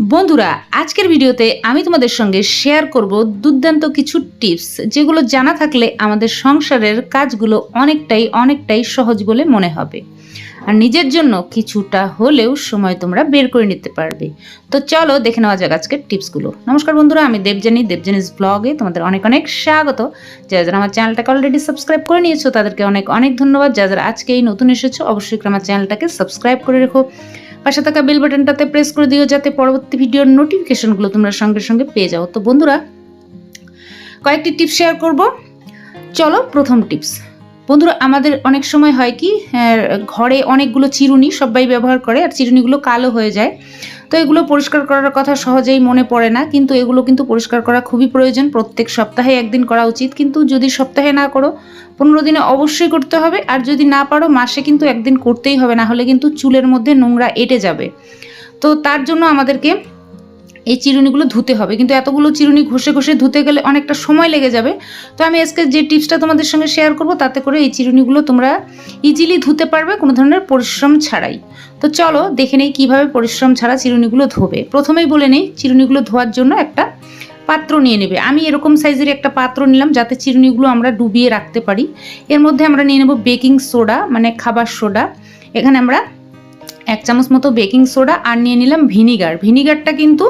বন্ধুরা, আজকের ভিডিওতে আমি তোমাদের সঙ্গে শেয়ার করব দুর্দান্ত কিছু টিপস যেগুলো জানা থাকলে আমাদের সংসারের কাজগুলো অনেকটাই অনেকটাই সহজ বলে মনে হবে। আর নিজের জন্য কিছুটা হলেও সময় তোমরা বের করে নিতে পারবে। তো চলো দেখে নেওয়া যাক আজকের টিপসগুলো নমস্কার বন্ধুরা, আমি দেবজানী দেবজানিস ব্লগে তোমাদের অনেক অনেক স্বাগত। যারা যারা আমার চ্যানেলটাকে অলরেডি সাবস্ক্রাইব করে নিয়েছো, তাদেরকে অনেক অনেক ধন্যবাদ। যারা যারা আজকে এই নতুন এসেছ, অবশ্যই আমার চ্যানেলটাকে সাবস্ক্রাইব করে রেখো। পাশে থাকা বেল বাটনটাতে প্রেস করে দিও যাতে পরবর্তী ভিডিওর নোটিফিকেশনগুলো তোমরা সঙ্গে সঙ্গে পেয়ে যাও। তো বন্ধুরা, কয়েকটি টিপস শেয়ার করব। চলো প্রথম টিপস বন্ধুরা, আমাদের অনেক সময় হয় কি ঘরে অনেকগুলো চিরুনি সবাই ব্যবহার করে, আর চিরুনিগুলো কালো হয়ে যায়। তো এগুলো পরিষ্কার করার কথা সহজেই মনে পড়ে না, কিন্তু এগুলো কিন্তু পরিষ্কার করা খুবই প্রয়োজন। প্রত্যেক সপ্তাহে একদিন করা উচিত, কিন্তু যদি সপ্তাহে না করো, পনেরো দিনে অবশ্যই করতে হবে, আর যদি না পারো, মাসে কিন্তু একদিন করতেই হবে, না হলে কিন্তু চুলের মধ্যে নোংরা এঁটে যাবে। তো তার জন্য আমাদেরকে এই চিরুনিগুলো ধুতে হবে। কিন্তু এতগুলো চিরুনি ঘষে ঘষে ধুতে গেলে অনেকটা সময় লেগে যাবে। তো আমি আজকে যে টিপসটা তোমাদের সঙ্গে শেয়ার করব, তাতে করে এই চিরুনিগুলো তোমরা ইজিলি ধুতে পারবে কোনো ধরনের পরিশ্রম ছাড়াই। তো চলো দেখে নেই কীভাবে পরিশ্রম ছাড়া চিরুনিগুলো ধোবে। প্রথমেই বলে নেই, চিরুনিগুলো ধোয়ার জন্য একটা পাত্র নিয়ে নেবে। আমি এরকম সাইজের একটা পাত্র নিলাম যাতে চিরুনিগুলো আমরা ডুবিয়ে রাখতে পারি। এর মধ্যে আমরা নিয়ে নেব বেকিং সোডা মানে খাবার সোডা এখানে আমরা এক চামচ মতো বেকিং সোডা আর নিয়ে নিলাম ভিনিগার। ভিনিগারটা কিন্তু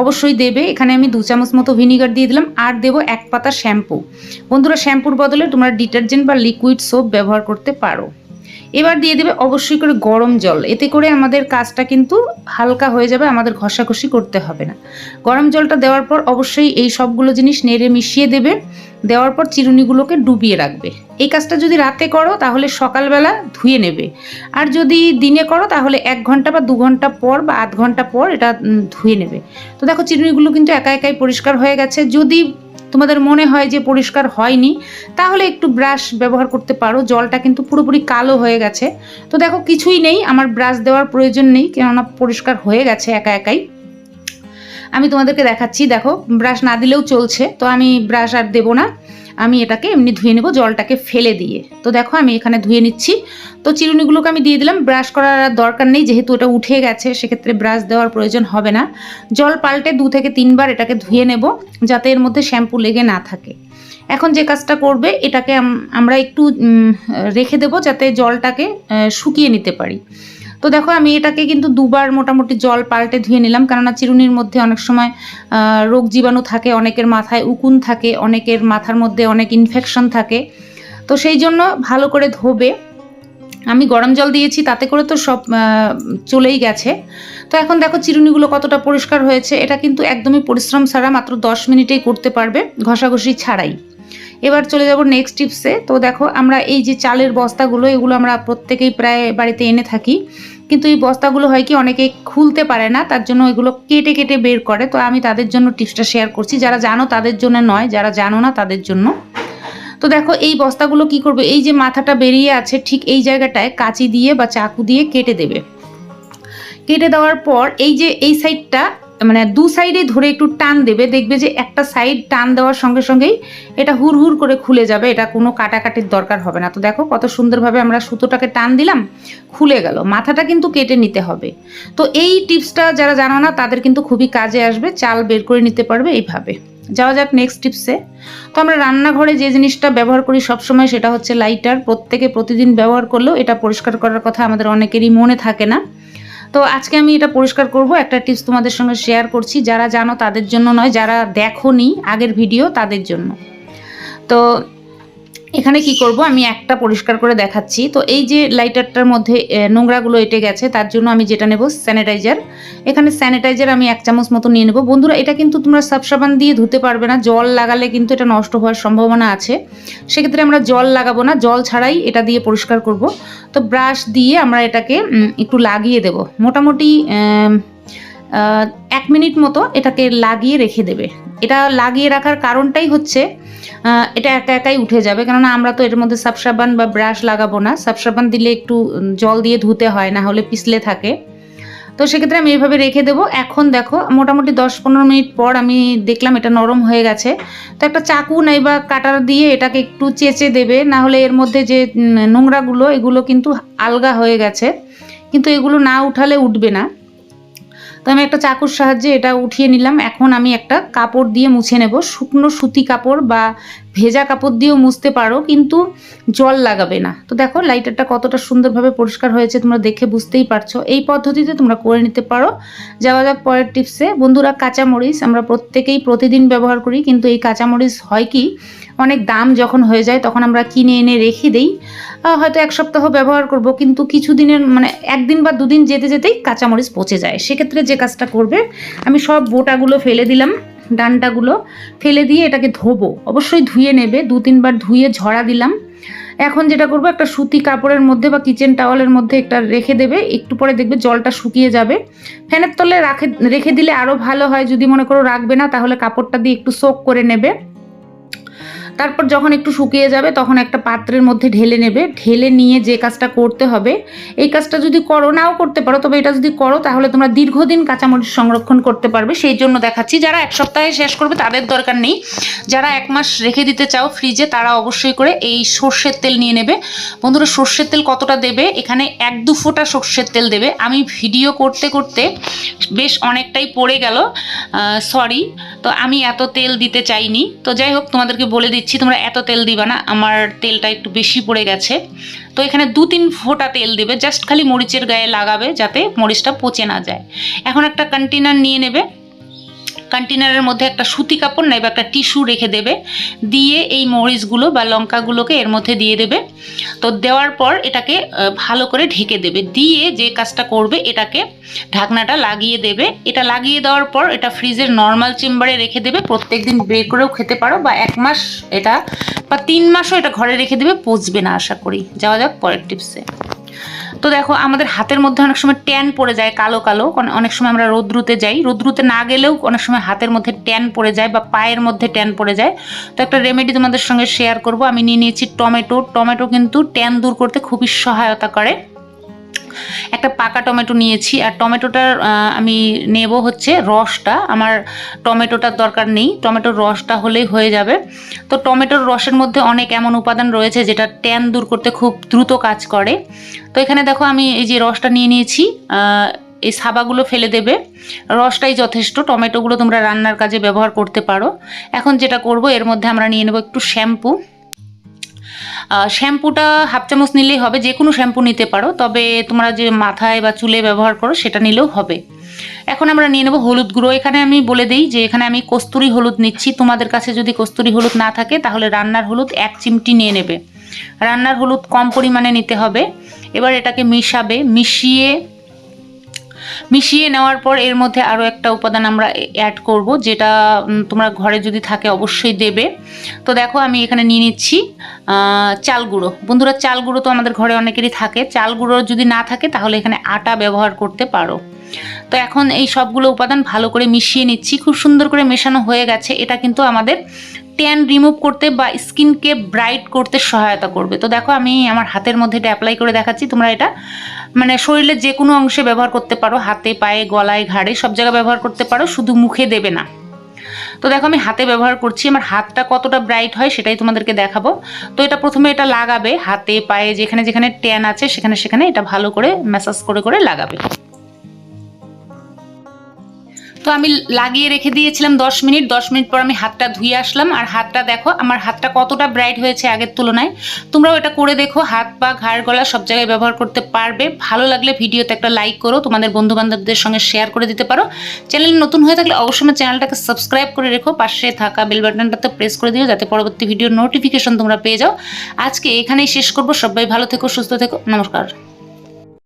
অবশ্যই দেবে। এখানে আমি দু চামচ মতো ভিনিগার দিয়ে দিলাম আর দেবো এক পাতা শ্যাম্পু। বন্ধুরা, শ্যাম্পুর বদলে তোমরা ডিটারজেন্ট বা লিকুইড সোপ ব্যবহার করতে পারো। এবার দিয়ে দেবে অবশ্যই করে গরম জল। এতে করে আমাদের কাজটা কিন্তু হালকা হয়ে যাবে, আমাদের ঘষাঘষি করতে হবে না। গরম জলটা দেওয়ার পর অবশ্যই এই সবগুলো জিনিস নেড়ে মিশিয়ে দেবে। দেওয়ার পর চিরুনিগুলোকে ডুবিয়ে রাখবে। এই কাজটা যদি রাতে করো, তাহলে সকালবেলা ধুয়ে নেবে। আর যদি দিনে করো, তাহলে এক ঘণ্টা বা দু ঘণ্টা পর বা আধ ঘণ্টা পর এটা ধুয়ে নেবে। তো দেখো, চিরুনিগুলো কিন্তু একা একাই পরিষ্কার হয়ে গেছে। যদি তোমাদের মনে হয় যে পরিষ্কার হয়নি, তাহলে একটু ব্রাশ ব্যবহার করতে পারো। জলটা কিন্তু পুরোপুরি কালো হয়ে গেছে। তো দেখো কিছুই নেই, আমার ব্রাশ দেওয়ার প্রয়োজন নেই, কেননা পরিষ্কার হয়ে গেছে একা একাই। আমি তোমাদেরকে দেখাচ্ছি, দেখো ব্রাশ না দিলেও চলছে, তো আমি ব্রাশ আর দেবো না। আমি এটাকে এমনি ধুয়ে নেব, জলটাকে ফেলে দিয়ে। তো দেখো, আমি এখানে ধুয়ে নিচ্ছি। তো চিরুনিগুলোকে আমি দিয়ে দিলাম ব্রাশ করার আর দরকার নেই, যেহেতু এটা উঠে গেছে, সেক্ষেত্রে ব্রাশ দেওয়ার প্রয়োজন হবে না। জল পাল্টে দু থেকে তিনবার এটাকে ধুয়ে নেব, যাতে এর মধ্যে শ্যাম্পু লেগে না থাকে। এখন যে কাজটা করবে, এটাকে আমরা একটু রেখে দেবো, যাতে জলটাকে শুকিয়ে নিতে পারি। তো দেখো আমি এটাকে কিন্তু দুবার মোটামুটি জল পাল্টে ধুয়ে নিলাম, কেননা চিরুনির মধ্যে অনেক সময় রোগ জীবাণু থাকে, অনেকের মাথায় উকুন থাকে, অনেকের মাথার মধ্যে অনেক ইনফেকশন থাকে। তো সেই জন্য ভালো করে ধোবে। আমি গরম জল দিয়েছি, তাতে করে তো সব চলেই গেছে। তো এখন দেখো চিরুনিগুলো কতটা পরিষ্কার হয়েছে। এটা কিন্তু একদমই পরিশ্রম ছাড়া মাত্র দশ মিনিটেই করতে পারবে, ঘষাঘষি ছাড়াই। এবার চলে যাব নেক্সট টিপসে তো দেখো, আমরা এই যে চালের বস্তাগুলো, এগুলো আমরা প্রত্যেকেই প্রায় বাড়িতে এনে থাকি। কিন্তু এই বস্তাগুলো হয় কি, অনেকে খুলতে পারে না, তার জন্য এগুলো কেটে কেটে বের করে। তো আমি তাদের জন্য টিপসটা শেয়ার করছি। যারা জানো তাদের জন্য নয়, যারা জানো না তাদের জন্য। তো দেখো, এই বস্তাগুলো কি করবে? এই যে মাথাটা বেরিয়ে আছে ঠিক এই জায়গাটায় কাঁচি দিয়ে বা চাকু দিয়ে কেটে দেবে। কেটে দেওয়ার পর এই যে, এই সাইডটা মানে দু সাইডে ধরে একটু টান দেবে, দেখবে যে একটা সাইড টান দেওয়ার সঙ্গে সঙ্গেই এটা হুর হুর করে খুলে যাবে, এটা কোনো কাটাকাটির দরকার হবে না। তো দেখো কত সুন্দরভাবে আমরা সুতোটাকে টান দিলাম, খুলে গেল, মাথাটা কিন্তু কেটে নিতে হবে। তো এই টিপসটা যারা জানো না, তাদের কিন্তু খুবই কাজে আসবে, চাল বের করে নিতে পারবে এইভাবে। যাওয়া যাক নেক্সট টিপসে তো আমরা রান্নাঘরে যে জিনিসটা ব্যবহার করি সবসময় সেটা হচ্ছে লাইটার প্রত্যেকে প্রতিদিন ব্যবহার করলেও এটা পরিষ্কার করার কথা আমাদের অনেকেরই মনে থাকে না। তো আজকে আমি এটা পরিষ্কার করব, একটা টিপস তোমাদের সঙ্গে শেয়ার করছি, যারা জানো তাদের জন্য নয়, যারা দেখো আগের ভিডিও তাদের জন্য। তো এখানে কি করব? আমি একটা পরিষ্কার করে দেখাচ্ছি। তো এই যে লাইটারটার মধ্যে নোংরাগুলো এঁটে গেছে, তার জন্য আমি যেটা নেব স্যানিটাইজার এখানে স্যানিটাইজার আমি এক চামচ মতো নিয়ে নেব। বন্ধুরা, এটা কিন্তু তোমরা সাব সাবান দিয়ে ধুতে পারবে না। জল লাগালে কিন্তু এটা নষ্ট হওয়ার সম্ভাবনা আছে। সেক্ষেত্রে আমরা জল লাগাবো না। জল ছাড়াই এটা দিয়ে পরিষ্কার করব। তো ব্রাশ দিয়ে আমরা এটাকে একটু লাগিয়ে দেব। মোটামুটি এক মিনিট মতো এটাকে লাগিয়ে রেখে দেবে। লাগিয়ে রাখার কারণটাই হচ্ছে এটা একা একাই উঠে যাবে। কেননা আমরা তো এর মধ্যে সাবসাবান বা ব্রাশ লাগাবো না। সাবসাবান দিলে একটু জল দিয়ে ধুতে হয়, না হলে পিছলে থাকে। তো সেক্ষেত্রে আমি এইভাবে রেখে দেবো। এখন দেখো, মোটামুটি দশ পনেরো মিনিট পর আমি দেখলাম এটা নরম হয়ে গেছে। তো একটা চাকু নাই বা কাটার দিয়ে এটাকে একটু চেঁচে দেবে, না হলে এর মধ্যে যে নোংরাগুলো, এগুলো কিন্তু আলগা হয়ে গেছে। কিন্তু এগুলো না উঠালে উঠবে না। তো আমি একটা চাকুর সাহায্যে এটা উঠিয়ে নিলাম। এখন আমি একটা কাপড় দিয়ে মুছে নেব। শুকনো সুতি কাপড় বা ভেজা কাপড় দিয়েও মুছতে পারো, কিন্তু জল লাগাবে না। তো দেখো, লাইটারটা কতটা সুন্দরভাবে পরিষ্কার হয়েছে, তোমরা দেখে বুঝতেই পারছ। এই পদ্ধতিতে তোমরা করে নিতে পারো। যাওয়া যাক পরের টিপসে। বন্ধুরা, কাঁচামরিচ আমরা প্রত্যেকেই প্রতিদিন ব্যবহার করি, কিন্তু এই কাঁচামরিচ হয় কি? অনেক দাম যখন হয়ে যায় তখন আমরা কিনে এনে রেখে দিই। হয়তো এক সপ্তাহ ব্যবহার করব, কিন্তু কিছুদিনের মানে একদিন বা দুদিন যেতে যেতেই কাঁচামরিচ পচে যায়। সেক্ষেত্রে যে কাজটা করবে, আমি সব বোটাগুলো ফেলে দিলাম ডান্টাগুলো ফেলে দিয়ে এটাকে ধোবো। অবশ্যই ধুয়ে নেবে, দু তিনবার ধুয়ে ঝরা দিলাম। এখন যেটা করব, একটা সুতি কাপড়ের মধ্যে বা কিচেন টাওয়ালের মধ্যে একটা রেখে দেবে। একটু পরে দেখবে জলটা শুকিয়ে যাবে। ফ্যানের তলে রাখে, রেখে দিলে আরও ভালো হয়। যদি মনে করো রাখবে না, তাহলে কাপড়টা দিয়ে একটু সোক করে নেবে। তারপর যখন একটু শুকিয়ে যাবে, তখন একটা পাত্রের মধ্যে ঢেলে নেবে। ঢেলে নিয়ে যে কাজটা করতে হবে, এই কাজটা যদি করো, নাও করতে পারো, তবে এটা যদি করো, তাহলে তোমরা দীর্ঘদিন কাঁচামরিচ সংরক্ষণ করতে পারবে। সেই জন্য দেখাচ্ছি, যারা এক সপ্তাহে শেষ করবে, তাদের দরকার নেই। যারা এক মাস রেখে দিতে চাও ফ্রিজে, তারা অবশ্যই করে এই সর্ষের তেল নিয়ে নেবে। বন্ধুরা, সর্ষের তেল কতটা দেবে? এখানে এক দু ফোঁটা সর্ষের তেল দেবে। আমি ভিডিও করতে করতে বেশ অনেকটাই পড়ে গেল সরি তো আমি এত তেল দিতে চাইনি। তো যাই হোক, তোমাদেরকে বলে দিচ্ছি। তোমরা এত তেল দিবা না, আমার তেলটা একটু বেশি পড়ে গেছে। তো এখানে দু তিন ফোঁটা তেল দেবে জাস্ট খালি মরিচের গায়ে লাগাবে যাতে মরিচটা পচে না যায়। এখন একটা কন্টেনার নিয়ে নেবে। কন্টেনারের মধ্যে একটা সুতি কাপড় নাই বা একটা টিস্যু রেখে দেবে। দিয়ে এই মরিচগুলো বা লঙ্কাগুলোকে এর মধ্যে দিয়ে দেবে। তো দেওয়ার পর এটাকে ভালো করে ঢেকে দেবে। দিয়ে যে কাজটা করবে, এটাকে ঢাকনাটা লাগিয়ে দেবে। এটা লাগিয়ে দেওয়ার পর এটা ফ্রিজের নর্মাল চেম্বারে রেখে দেবে। প্রত্যেক দিন বের করেও খেতে পারো বা এক মাস এটা বা তিন মাসও এটা ঘরে রেখে দেবে, পচবে না আশা করি। যাওয়া যাক পরের টিপসে তো দেখো, আমাদের হাতের মধ্যে অনেক সময় ট্যান পড়ে যায় কালো কালো। অনেক সময় আমরা রোদ্রুতে যাই। রোদ্রুতে না গেলেও অনেক সময় হাতের মধ্যে ট্যান পড়ে যায় বা পায়ের মধ্যে ট্যান পড়ে যায়। তো একটা রেমেডি তোমাদের সঙ্গে শেয়ার করব। আমি নিয়ে নিয়েছি টমেটো। টমেটো কিন্তু ট্যান দূর করতে খুবই সহায়তা করে। একটা পাকা টমেটো নিয়েছি, আর টমেটোটার আমি নেব হচ্ছে রসটা। আমার টমেটোটার দরকার নেই, টমেটোর রসটা হলেই হয়ে যাবে। তো টমেটোর রসের মধ্যে অনেক এমন উপাদান রয়েছে যেটা ট্যান দূর করতে খুব দ্রুত কাজ করে। তো এখানে দেখো আমি এই যে রসটা নিয়ে নিয়েছি এই সাবাগুলো ফেলে দেবে। রসটাই যথেষ্ট, টমেটোগুলো তোমরা রান্নার কাজে ব্যবহার করতে পারো। এখন যেটা করব, এর মধ্যে আমরা নিয়ে নেব একটু শ্যাম্পু। শ্যাম্পুটা হাফ চামচ নিলেই হবে, যে কোনো শ্যাম্পু নিতে পারো, তবে তোমরা যে মাথায় বা চুলে ব্যবহার করো সেটা নিলেও হবে। এখন আমরা নিয়ে নেব হলুদ গুঁড়ো। এখানে আমি বলে দিই যে এখানে আমি কস্তুরি হলুদ নিচ্ছি। তোমাদের কাছে যদি কস্তুরি হলুদ না থাকে, তাহলে রান্নার হলুদ এক চিমটি নিয়ে নেবে। রান্নার হলুদ কম পরিমাণে নিতে হবে। এবার এটাকে মিশাবে, মিশিয়ে মিশিয়ে নেওয়ার পর এর মধ্যে আরও একটা উপাদান আমরা অ্যাড করব, যেটা তোমরা ঘরে যদি থাকে অবশ্যই দেবে। তো দেখো আমি এখানে নিয়ে নিচ্ছি চাল গুঁড়ো। বন্ধুরা, চাল গুঁড়ো তো আমাদের ঘরে অনেকেরই থাকে। চাল গুঁড়ো যদি না থাকে তাহলে এখানে আটা ব্যবহার করতে পারো। তো এখন এই সবগুলো উপাদান ভালো করে মিশিয়ে নিচ্ছি। খুব সুন্দর করে মেশানো হয়ে গেছে। এটা কিন্তু আমাদের ট্যান রিমুভ করতে বা স্কিনকে ব্রাইট করতে সহায়তা করবে। তো দেখো, আমি আমার হাতের মধ্যে এটা অ্যাপ্লাই করে দেখাচ্ছি। তোমরা এটা মানে শরীরের যে কোনো অংশে ব্যবহার করতে পারো। হাতে, পায়ে, গলায়, ঘাড়ে, সব জায়গায় ব্যবহার করতে পারো। শুধু মুখে দেবে না। তো দেখো, আমি হাতে ব্যবহার করছি। আমার হাতটা কতটা ব্রাইট হয় সেটাই তোমাদেরকে দেখাবো। তো এটা প্রথমে এটা লাগাবে। হাতে, পায়ে যেখানে যেখানে ট্যান আছে, সেখানে সেখানে এটা ভালো করে ম্যাসাজ করে করে লাগাবে। তো আমি লাগিয়ে রেখে দিয়েছিলাম দশ মিনিট। দশ মিনিট পর আমি হাতটা ধুয়ে আসলাম। আর হাতটা দেখো, আমার হাতটা কতটা ব্রাইট হয়েছে আগের তুলনায়। তোমরাও এটা করে দেখো, হাত পা, ঘাড়, গলা সব জায়গায় ব্যবহার করতে পারবে। ভালো লাগলে ভিডিওতে একটা লাইক করো, তোমাদের বন্ধু বান্ধবদের সঙ্গে শেয়ার করে দিতে পারো। চ্যানেল নতুন হয়ে থাকলে অবশ্যই আমার চ্যানেলটাকে সাবস্ক্রাইব করে রেখো। পাশে থাকা বেল বাটনটাতে প্রেস করে দিও, যাতে পরবর্তী ভিডিওর নোটিফিকেশন তোমরা পেয়ে যাও। আজকে এখানেই শেষ করব। সবাই ভালো থেকো, সুস্থ থেকো। নমস্কার।